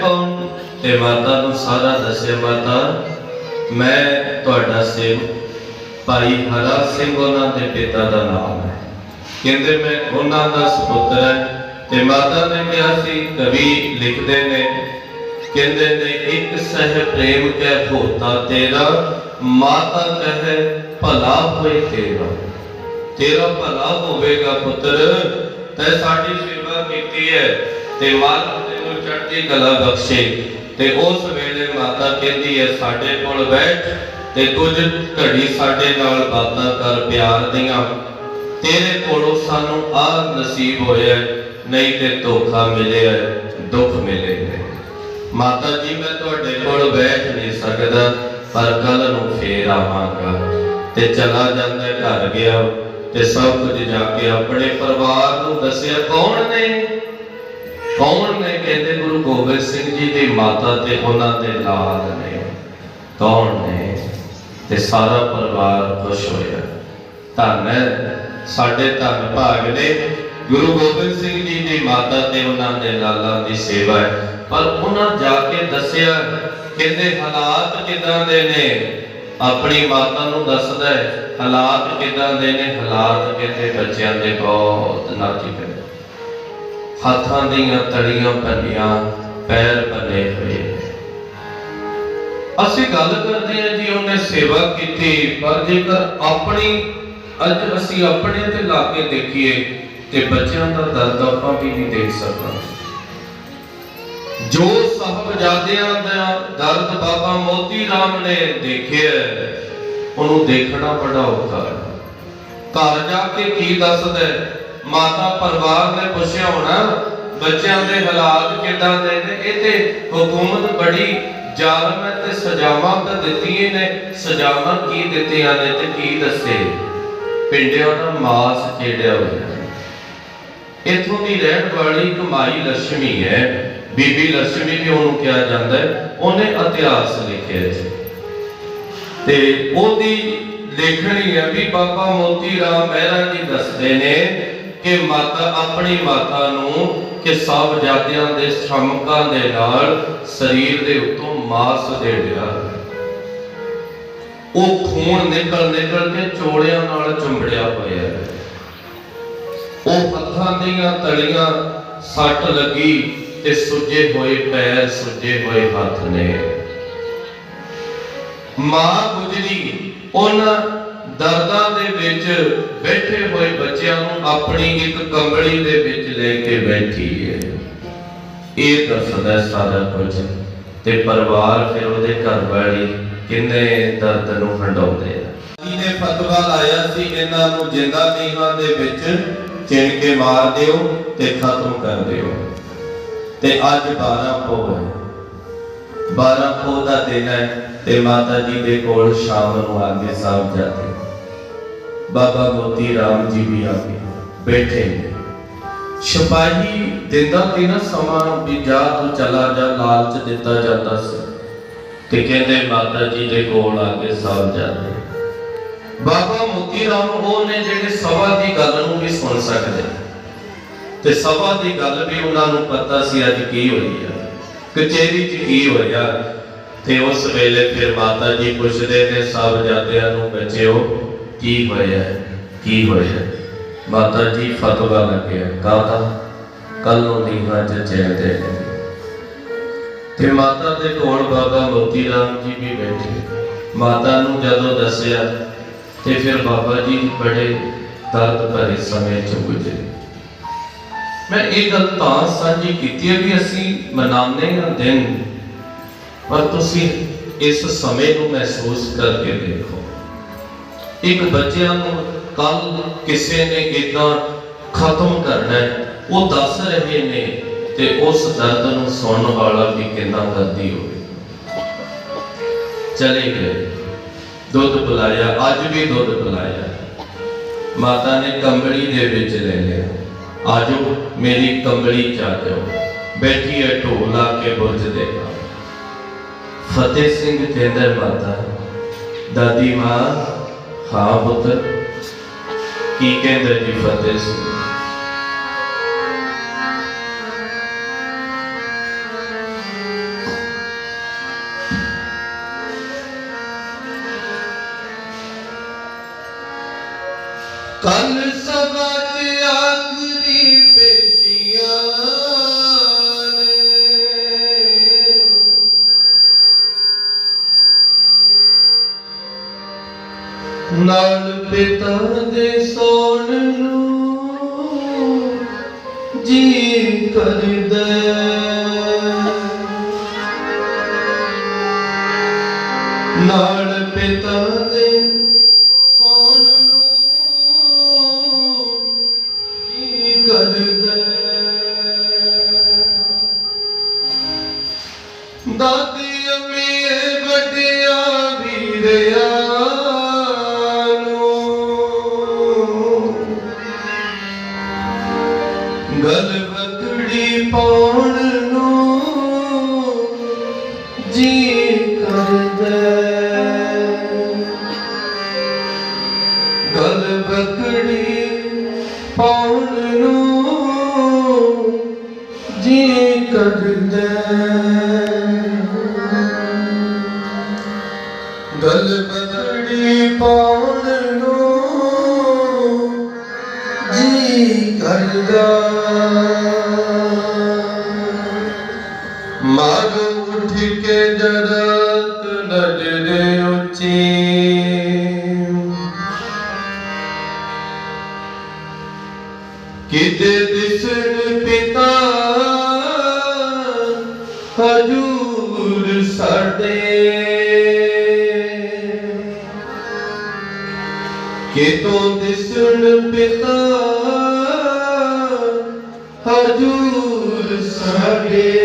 ਕੌਣ? ਤੇ ਮਾਤਾ ਨੂੰ ਸਾਰਾ ਦੱਸਿਆ ਮਾਤਾ, ਮੈਂ ਤੁਹਾਡਾ ਸੇਵਕ। ਭਾਈ ਹਰਾ ਸਿੰਘ ਉਹਨਾਂ ਦੇ ਪਿਤਾ ਦਾ ਨਾਮ ਹੈ। ਕਹਿੰਦੇ, ਮੈਂ ਉਹਨਾਂ ਦਾ ਸੁਪੁੱਤਰ ਹੈ। ਤੇ ਮਾਤਾ ਨੇ ਕਿਹਾ ਸੀ, ਕਵੀ ਲਿਖਦੇ ਨੇ। ਕਹਿੰਦੇ ਨੇ, ਇੱਕ ਸਹਿ ਪ੍ਰੇਮ ਕੈ ਹੋਤਾ ਤੇਰਾ, ਮਾਤਾ ਕਹੇ ਭਲਾ ਹੋਏ ਤੇਰਾ। ਤੇਰਾ ਭਲਾ ਹੋਵੇਗਾ ਪੁੱਤਰ, ਤੈ ਸਾਡੀ ਸੇਵਾ ਕੀਤੀ ਹੈ। ਤੇ ਮਾਲਕ ਤੈਨੂੰ ਚੜ੍ਹਦੀ ਕਲਾ ਬਖਸ਼ੇ ਤੇ ਉਸ ਵੇਲੇ ਮਾਤਾ ਕਹਿੰਦੀ ਹੈ, ਸਾਡੇ ਕੋਲ ਬੈਠ ਤੇ ਕੁਝ ਘੜੀ ਸਾਡੇ ਨਾਲ ਬਾਤਾਂ ਕਰ ਪਿਆਰ ਦੀਆਂ। ਤੇਰੇ ਕੋਲੋਂ ਸਾਨੂੰ ਆ ਨਸੀਬ ਹੋਇਆ ਨਹੀਂ ਤੇ ਧੋਖਾ ਮਿਲਿਆ ਦੁੱਖ ਮਿਲੇ ਮਾਤਾ ਜੀ, ਮੈਂ ਤੁਹਾਡੇ ਕੋਲ ਬੈਠ ਨਹੀਂ ਸਕਦਾ, ਪਰ ਕੱਲ ਨੂੰ ਫੇਰ ਆਵਾਂਗਾ। ਤੇ ਚਲਾ ਜਾਂਦਾ ਘਰ ਗਿਆ ਤੇ ਸਭ ਕੁਝ ਜਾ ਕੇ ਆਪਣੇ ਪਰਿਵਾਰ ਨੂੰ ਦੱਸਿਆ, ਕੌਣ ਨੇ? ਕੌਣ ਨੇ ਕਹਿੰਦੇ? ਗੁਰੂ ਗੋਬਿੰਦ ਸਿੰਘ ਜੀ ਦੀ ਮਾਤਾ ਤੇ ਉਹਨਾਂ ਦੇ ਲਾਲ ਨੇ। ਕੌਣ ਨੇ? ਤੇ ਸਾਰਾ ਪਰਿਵਾਰ ਖੁਸ਼ ਹੋਇਆ। ਧੰਨ ਸਾਡੇ ਧੰਨ ਭਾਗ ਨੇ। ਗੁਰੂ ਗੋਬਿੰਦ ਸਿੰਘ ਜੀ ਦੀ ਮਾਤਾ ਤੇ ਉਹਨਾਂ ਦੇ ਲਾਲਾਂ ਦੀ ਸੇਵਾ ਹੈ। ਪਰ ਉਹਨਾਂ ਜਾ ਕੇ ਦੱਸਿਆ, ਕਹਿੰਦੇ ਹਾਲਾਤ ਕਿਦਾਂ ਦੇ ਨੇ? ਆਪਣੀ ਮਾਤਾ ਨੂੰ ਦੱਸਦਾ ਹੈ, ਹਾਲਾਤ ਕਿਦਾਂ ਦੇ ਨੇ? ਹਾਲਾਤ ਕਹਿੰਦੇ ਬੱਚਿਆਂ ਦੇ ਬਹੁਤ ਨਾਜ਼ੁਕ ਨੇ। ਹੱਥਾਂ ਦੀਆਂ ਤੜੀਆਂ ਭੰਨੀਆਂ ਪੈਰ ਭੰਨੇ ਹੋਏ। ਅਸੀਂ ਗੱਲ ਕਰਦੇ ਹਾਂ ਜੀ, ਉਹਨੇ ਸੇਵਾ ਕੀਤੀ, ਪਰ ਜੇਕਰ ਆਪਣੀ ਅੱਜ ਅਸੀਂ ਆਪਣੇ ਤੇ ਲਾ ਕੇ ਦੇਖੀਏ, ਤੇ ਬੱਚਿਆਂ ਦਾ ਦਰਦ ਆਪਾਂ ਵੀ ਨਹੀਂ ਦੇਖ ਸਕਦਾ। ਜੋ ਸਾਹਿਬਜ਼ਾਦਿਆਂ ਦਾ ਦਰਦ ਬਾਬਾ ਮੋਤੀ ਰਾਮ ਨੇ ਦੇਖਿਆ, ਉਹਨੂੰ ਦੇਖਣਾ ਬੜਾ ਔਖਾ ਹੈ। ਘਰ ਜਾ ਕੇ ਕੀ ਦੱਸਦਾ ਮਾਤਾ ਪਰਿਵਾਰ ਨੇ ਪੁੱਛਿਆ ਹੋਣਾ, ਬੱਚਿਆਂ ਦੇ ਹਾਲਾਤ ਕਿਦਾਂ ਨੇ? ਇਹ ਤੇ ਹਕੂਮਤ ਬੜੀ ਜ਼ਾਲਮ ਹੈ ਤੇ ਸਜ਼ਾਵਾਂ ਤਾਂ ਦਿੱਤੀਆਂ ਨੇ। ਸਜ਼ਾਵਾਂ ਕੀ ਦਿੱਤੀਆਂ ਨੇ ਤੇ ਕੀ ਦੱਸੇ? ਪਿੰਡਿਆਂ ਦਾ ਮਾਸ ਛੇੜਿਆ ਹੋਇਆ। ਇਥੋਂ ਦੀ ਰਹਿਣ ਵਾਲੀ ਕਮਾਈ ਲక్ష్ਮੀ ਹੈ। ਬੀਬੀ ਲక్ష్ਮੀ ਵੀ ਉਹਨੂੰ ਕਿਹਾ ਜਾਂਦਾ ਹੈ। ਉਹਨੇ ਇਤਿਹਾਸ ਲਿਖਿਆ ਜੀ ਤੇ ਉਹਦੀ ਲੇਖਣੀ ਹੈ ਵੀ ਬਾਬਾ ਮੋਤੀ ਰਾਮ ਮਹਿਰਾ ਜੀ ਦੱਸਦੇ ਨੇ ਕਿ ਮਾਤਾ ਆਪਣੀ ਮਾਤਾ ਨੂੰ ਕਿ ਸਭ ਜਾਤਿਆਂ ਦੇ ਸ਼ਮਕਾਂ ਦੇ ਨਾਲ ਸਰੀਰ ਦੇ ਉੱਤੋਂ ਮਾਸ ਦੇ ਲਿਆ ਉਹ ਖੂਨ ਨਿਕਲ ਨਿਕਲ ਕੇ ਚੋੜਿਆਂ ਨਾਲ ਚੁੰਬੜਿਆ ਹੋਇਆ ਹੈ। ਉਹ ਹੱਥਾਂ ਦੀਆਂ ਤਲੀਆਂ ਸੱਟ ਲੱਗੀ ਤੇ ਸੁੱਜੇ ਹੋਏ ਪੈਰ, ਸੁੱਜੇ ਹੋਏ ਹੱਥ ਨੇ। ਮਾਂ ਗੁਜਰੀ, ਉਹਨਾਂ ਦਰਦਾਂ ਦੇ ਵਿੱਚ ਬੈਠੇ ਹੋਏ ਬੱਚਿਆਂ ਨੂੰ ਆਪਣੀ ਇੱਕ ਕੰਬਲੀ ਦੇ ਵਿੱਚ ਲੈ ਕੇ ਬੈਠੀ ਹੈ ਇਹ ਦੱਸਦਾ ਸਾਰਾ ਕੁਝ ਤੇ ਪਰਿਵਾਰ ਫਿਰ ਉਹਦੇ ਘਰ ਵਾਲੀ ਕਿੰਨੇ ਦਰਦ ਨੂੰ ਹੰਡਾਉਂਦੇ ਆ। ਜੀ ਨੇ ਫਤਵਾ ਲਾਇਆ ਸੀ, ਇਹਨਾਂ ਨੂੰ ਜਿੰਦਾ ਨੀਹਾਂ ਦੇ ਵਿੱਚ ਚਿਣ ਕੇ ਮਾਰ ਦਿਓ ਤੇ ਖਤਮ ਕਰ ਦਿਓ। ਤੇ ਅੱਜ 12 ਪੋਹ ਹੈ 12 ਪੋਹ ਦਾ ਦਿਨ ਹੈ ਤੇ ਮਾਤਾ ਜੀ ਦੇ ਕੋਲ ਸ਼ਾਮ ਨੂੰ ਆ ਕੇ ਸਾਹਿਬ ਜਾਂਦੇ। ਬਾਬਾ ਮੋਤੀ ਰਾਮ ਜੀ ਵੀ ਆ ਕੇ ਬੈਠੇ ਸਿਪਾਹੀ ਦਿੰਦਾ ਤੇ ਨਾ ਸਮਾਂ ਵੀ ਜਾ ਤੂੰ ਚਲਾ ਜਾ, ਲਾਲਚ ਦਿੱਤਾ ਜਾਂਦਾ ਸੀ। ਤੇ ਕਹਿੰਦੇ ਮਾਤਾ ਜੀ ਦੇ ਕੋਲ ਆ ਕੇ ਸਾਹਿਬ ਜਾਂਦੇ। ਬਾਬਾ ਮੋਤੀ ਰਾਮ ਉਹ ਨੇ ਜਿਹੜੇ ਸਭਾ ਦੀ ਗੱਲ ਨੂੰ ਵੀ ਸੁਣ ਸਕਦੇ ਤੇ ਸਭਾ ਦੀ ਗੱਲ ਵੀ ਉਹਨਾਂ ਨੂੰ ਪਤਾ ਸੀ ਅੱਜ ਕੀ ਹੋਈ ਆ। ਕਚਹਿਰੀ 'ਚ ਕੀ ਹੋਇਆ। ਤੇ ਉਸ ਵੇਲੇ ਫਿਰ ਮਾਤਾ ਜੀ ਪੁੱਛਦੇ ਨੇ, ਸਭ ਜਾਤਿਆਂ ਨੂੰ ਬੱਚਿਓ। ਕੀ ਹੋਇਆ? ਕੀ ਹੋਇਆ? ਮਾਤਾ ਜੀ ਫਤਵਾ ਲੱਗਿਆ। ਕਾਹਦਾ ਕੱਲ ਨੂੰ ਨੀਹਾਂ 'ਚ ਚੈਲਦੇ ਨੇ ਤੇ ਮਾਤਾ ਦੇ ਕੋਲ ਬਾਬਾ ਮੋਤੀ ਰਾਮ ਜੀ ਵੀ ਬੈਠੇ। ਮਾਤਾ ਨੂੰ ਜਦੋਂ ਦੱਸਿਆ, ਤੇ ਫਿਰ ਬਾਬਾ ਜੀ ਬੜੇ ਦਰਦ ਭਰੇ ਸਮੇਂ ਚ ਗੁਜ਼ਰੇ। ਮੈਂ ਇਹ ਗੱਲ ਤਾਂ ਸਾਂਝੀ ਕੀਤੀ ਹੈ ਵੀ ਅਸੀਂ ਮਨਾਉਂਦੇ ਹਾਂ ਦਿਨ। ਪਰ ਤੁਸੀਂ ਇਸ ਸਮੇਂ ਨੂੰ ਮਹਿਸੂਸ ਕਰਕੇ ਦੇਖੋ। ਇੱਕ ਬੱਚਿਆਂ ਨੂੰ ਕੱਲ ਕਿਸੇ ਨੇ ਇਦਾਂ ਖਤਮ ਕਰਨਾ ਹੈ, ਉਹ ਦੱਸ ਰਹੇ ਨੇ ਤੇ ਉਸ ਦਰਦ ਨੂੰ ਸੁਣਨ ਵਾਲਾ ਵੀ ਕਿੰਨਾ ਦਰਦੀ ਹੋਵੇ। ਚਲੇ ਗਏ। ਦੁੱਧ ਪਿਲਾਇਆ, ਅੱਜ ਵੀ ਦੁੱਧ ਪਿਲਾਇਆ। ਮਾਤਾ ਨੇ ਕੰਬਲੀ ਦੇ ਵਿੱਚ ਲੈ ਲਿਆ। ਆਜੋ, ਮੇਰੀ ਕੰਬਲੀ ਚ ਆ ਜਾਓ ਬੈਠੀ ਹੈ ਢੋਲਾ ਕੇ ਬੁਰਜ ਦੇ ਫਤਿਹ ਸਿੰਘ ਕਹਿੰਦਾ ਮਾਤਾ, ਦਾਦੀ ਮਾਂ ਹਾਂ ਪੁੱਤਰ ਕੀ ਕਹਿੰਦਾ ਜੀ ਫਤਿਹ ਸਿੰਘ? ਕੱਲ ਸਭਾ ਨਾਲ ਪਿਤਾ ਦੇ ਸੋਣ ਨੂੰ ਜੀ ਕਰਦਾ ਨਾਲ ਪਿਤਾ ਦੇ ਸੋਣ ਨੂੰ ਜੀ ਕਰਦਾ ਦਾਦੀ ਹਜੂਰ ਸਾਡੇ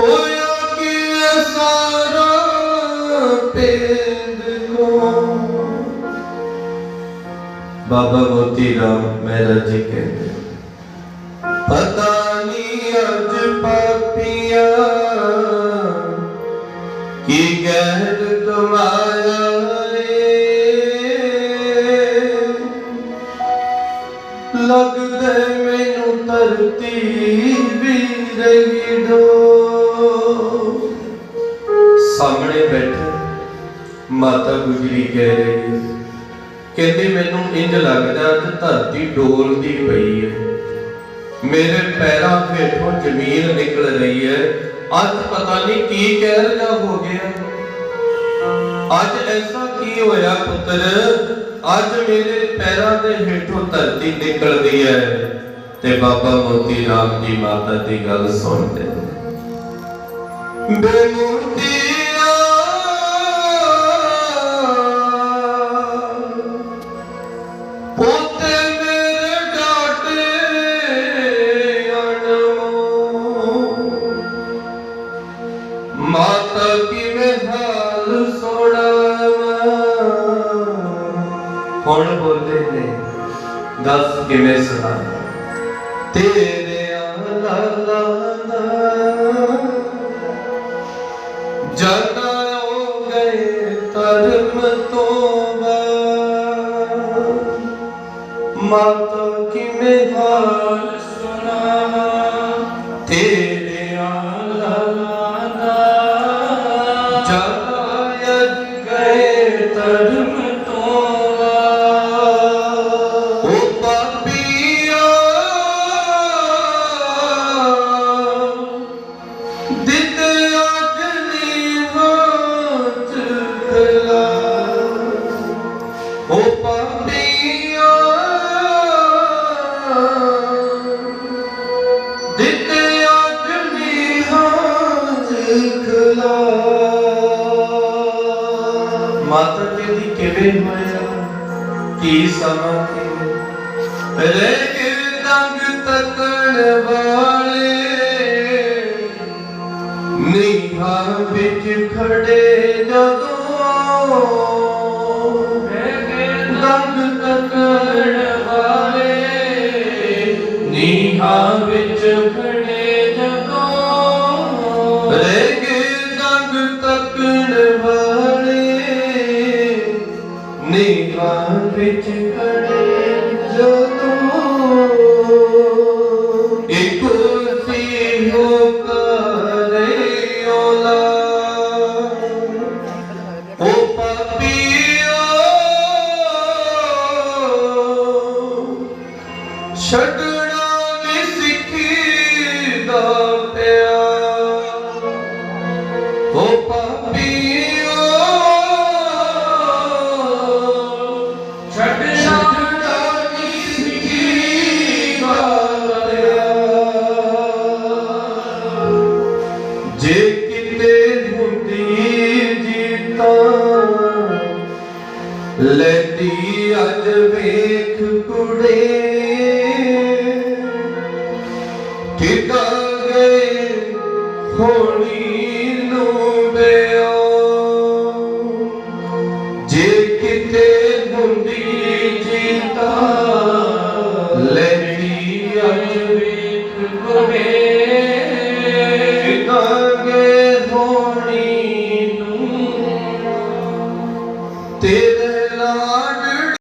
ਹੋਇਆ ਕਿ ਸਾਰਾ ਪਿੰਡ ਕੋ ਬਾਬਾ ਮੋਤੀ ਰਾਮ ਮਹਿਰਾ ਜੀ ਕਹਿੰਦੇ, ਪਤਾ ਨਹੀਂ ਅੱਜ ਪਾਪੀਆਂ ਕੀ ਕਹਿਰ ਤੁਮਾਰਾ ਲੱਗਦਾ ਮੈਨੂੰ ਧਰਤੀ ਵੀ ਰਹੀ ਡੋ ਮਾਤਾ ਗੁਜਰੀ ਕਹਿ ਰਹੀ ਕਹਿੰਦੀ, ਮੈਨੂੰ ਇੰਜ ਲੱਗਦਾ ਕਿ ਧਰਤੀ ਡੋਲਦੀ ਪਈ ਹੈ। ਮੇਰੇ ਪੈਰਾਂ ਹੇਠੋਂ ਜ਼ਮੀਨ ਨਿਕਲ ਰਹੀ ਹੈ। ਅੱਜ ਪਤਾ ਨਹੀਂ ਕੀ ਕਹਿ ਰਿਹਾ ਹੋ ਗਿਆ। ਅੱਜ ਐਸਾ ਕੀ ਹੋਇਆ ਪੁੱਤਰ? ਅੱਜ ਮੇਰੇ ਪੈਰਾਂ ਦੇ ਹੇਠੋਂ ਧਰਤੀ ਨਿਕਲਦੀ ਹੈ। ਤੇ ਬਾਬਾ ਮੋਤੀ ਰਾਮ ਜੀ ਮਾਤਾ ਦੀ ਗੱਲ ਸੁਣਦੇ ਨੇ। ਹੁਣ ਬੋਲਦੇ ਨੇ ਦੱਸ ਕਿਵੇਂ ਸੁਣਾ ਤੇਰੇ ਲਾਲਾ ਦਾ ਜਨਾ ਹੋ ਗਏ ਧਰਮ ਤੋਂ ਬਾਹਰ ਮਾਤਾ ਕਿਵੇਂ ਹਾਲ ਸੁਣਾਵਾਂ ਤੇਰੇ ਆਲਾ ਦਾ ਜਗਾਇਤ ਗਏ ਧਰਮ ਤੋਂ ਕਹਿੰਦੀ ਕਿਵੇਂ ਕੀ ਸਮਾਂ ਰੇ ਕੇ ਦੰਗ ਤੱਕਣ ਵਾਲੇ ਨੀਹਾਂ ਵਿੱਚ ਖੜੇ ਜਦੋਂ ਦੰਗ ਤੱਕਣ ਵਾਲੇ ਨੀਹਾਂ ਵਿੱਚ ਖੜੇ ਜਦੋਂ ਰਹਿਗੇ ਨੀਹਾਂ ਵਿੱਚ ਖੜੇ ਜਦੋਂ ਇੱਕੋ ਸੀ ਹੋ ਕਰੇ ਔਲਾ ਉਹ ਪਾਪੀਓ। ਛੱਡਣਾ ਵੀ ਸਿੱਖੀ ਦਾ